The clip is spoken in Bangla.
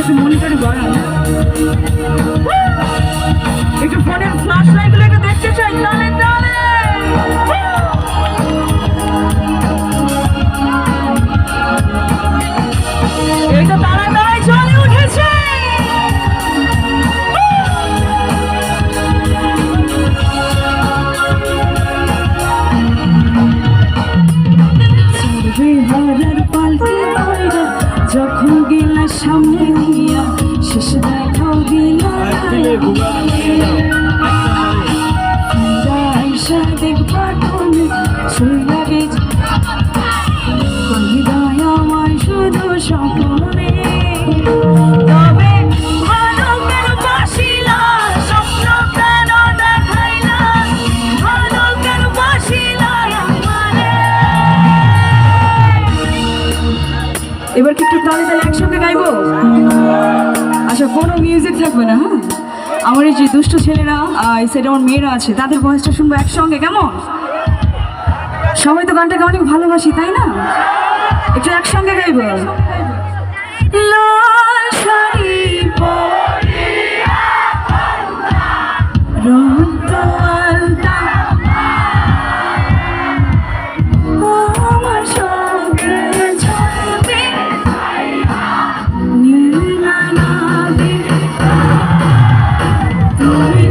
একটু মনিটরে বাড়ান একটু ফোনের ফ্ল্যাশ লাইটগুলো একটু দেখতে চাই। তালে তালে এই তো চলে উঠেছে! যখন গেলা সামনে এবার কি একটু তালে একসঙ্গে গাইবো? আচ্ছা কোনো মিউজিক থাকবে না হ্যাঁ? আমার এই যে দুষ্ট ছেলেরা এই সাইডে আমার মেয়েরা আছে, তাদের ভয়েসটা শুনব একসঙ্গে, কেমন? সবাই তো গানটাকে অনেক ভালোবাসি, তাই না? একটু একসঙ্গে গাইবো। লা